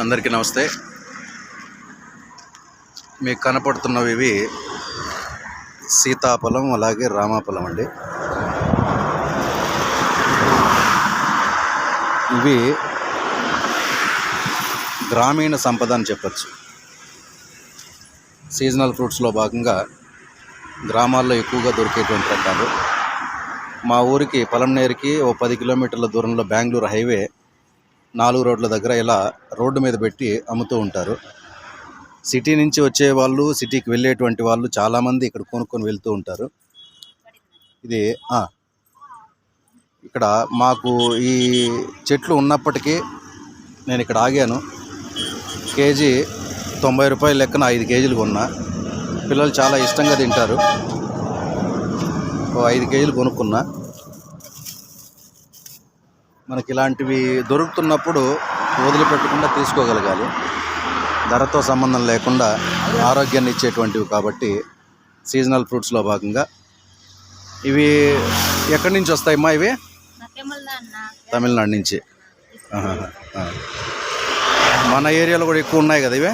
అందరికీ నమస్తే. మీకు కనపడుతున్నవి ఇవి సీతాఫలం అలాగే రామాఫలం అండి. ఇవి గ్రామీణ సంపద అని చెప్పచ్చు. సీజనల్ ఫ్రూట్స్లో భాగంగా గ్రామాల్లో ఎక్కువగా దొరికేటువంటి రకాలు. మా ఊరికి పొలంనేరుకి ఓ పది కిలోమీటర్ల దూరంలో బెంగళూరు హైవే నాలుగు రోడ్ల దగ్గర ఇలా రోడ్డు మీద పెట్టి అమ్ముతూ ఉంటారు. సిటీ నుంచి వచ్చే వాళ్ళు సిటీకి వెళ్ళేటువంటి వాళ్ళు చాలామంది ఇక్కడ కొనుక్కొని వెళ్తూ ఉంటారు. ఇది ఇక్కడ మాకు ఈ చెట్లు ఉన్నప్పటికీ నేను ఇక్కడ ఆగాను. కేజీ తొంభై రూపాయల లెక్కన ఐదు కేజీలు కొన్నా. పిల్లలు చాలా ఇష్టంగా తింటారు. ఓ ఐదు కేజీలు కొనుక్కున్నా. మనకి ఇలాంటివి దొరుకుతున్నప్పుడు వదిలిపెట్టకుండా తీసుకోగలగాలి. ధరతో సంబంధం లేకుండా ఆరోగ్యాన్ని ఇచ్చేటువంటివి కాబట్టి సీజనల్ ఫ్రూట్స్లో భాగంగా. ఇవి ఎక్కడి నుంచి వస్తాయమ్మా ఇవి? తమిళనాడు నుంచి. మన ఏరియాలో కూడా ఎక్కువ ఉన్నాయి కదా ఇవి?